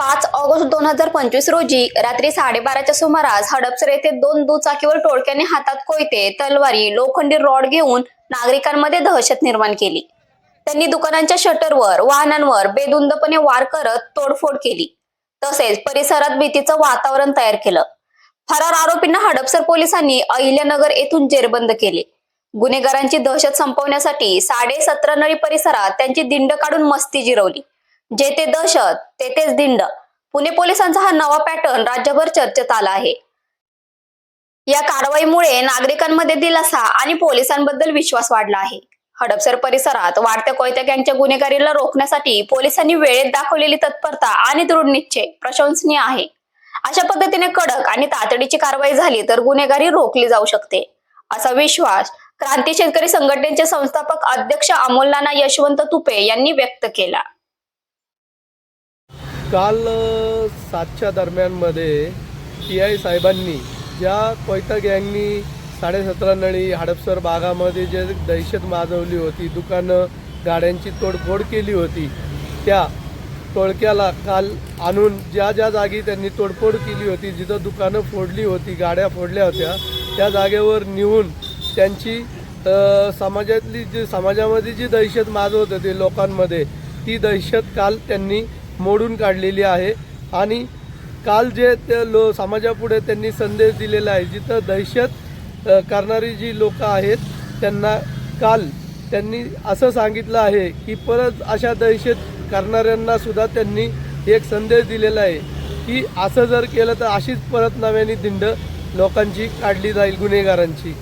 पाच ऑगस्ट दोन हजार पंचवीस रोजी रात्री साडेबाराच्या सुमारास हडपसर येथे दोन दुचाकीवर टोळक्याने हातात कोयते तलवारी लोखंडी रॉड घेऊन नागरिकांमध्ये दहशत निर्माण केली. त्यांनी दुकानांच्या शटरवर वाहनांवर बेदुंदपणे वार करत तोडफोड केली. तसेच परिसरात भीतीचं वातावरण तयार केलं. फरार आरोपींना हडपसर पोलिसांनी अहिल्यानगर येथून जेरबंद केले. गुन्हेगारांची दहशत संपवण्यासाठी साडे सतरा नळी परिसरात त्यांची दिंड काढून मस्ती जिरवली. जेथे दहशत तेथेच दिंड. पुणे पोलिसांचा हा नवा पॅटर्न राज्यभर चर्चेत आला आहे. या कारवाईमुळे नागरिकांमध्ये दिलासा आणि पोलिसांबद्दल विश्वास वाढला आहे. हडपसर परिसरात वाढत्या कोयत्या गँगच्या गुन्हेगारीला रोखण्यासाठी पोलिसांनी वेळेत दाखवलेली तत्परता आणि दृढ निश्चय प्रशंसनीय आहे. अशा पद्धतीने कडक आणि तातडीची कारवाई झाली तर गुन्हेगारी रोखली जाऊ शकते. असा विश्वास क्रांती शेतकरी संघटनेचे संस्थापक अध्यक्ष अमोल नाना यशवंत तुपे यांनी व्यक्त केला. काल सातच्या दरम्यानमध्ये टी आय साहेबांनी ज्या कोयता गँगनी साडेसतरा नळी हडपसर भागामध्ये जे दहशत माजवली होती दुकानं गाड्यांची तोडफोड केली होती त्या टोळक्याला काल आणून ज्या ज्या जागी त्यांनी तोडफोड केली होती जिथं दुकानं फोडली होती गाड्या फोडल्या होत्या त्या जागेवर नेऊन त्यांची समाजातली जी समाजामध्ये जी दहशत माजवत होती लोकांमध्ये ती दहशत काल त्यांनी मोडून काढलेली आहे. आणि काल जे त्या लो समाजापुढे त्यांनी संदेश दिलेला आहे जिथं दहशत करणारी जी लोकं आहेत त्यांना काल त्यांनी असं सांगितलं आहे की परत अशा दहशत करणाऱ्यांनासुद्धा त्यांनी एक संदेश दिलेला आहे की असं जर केलं तर अशीच परत नव्याने दिंड लोकांची काढली जाईल गुन्हेगारांची.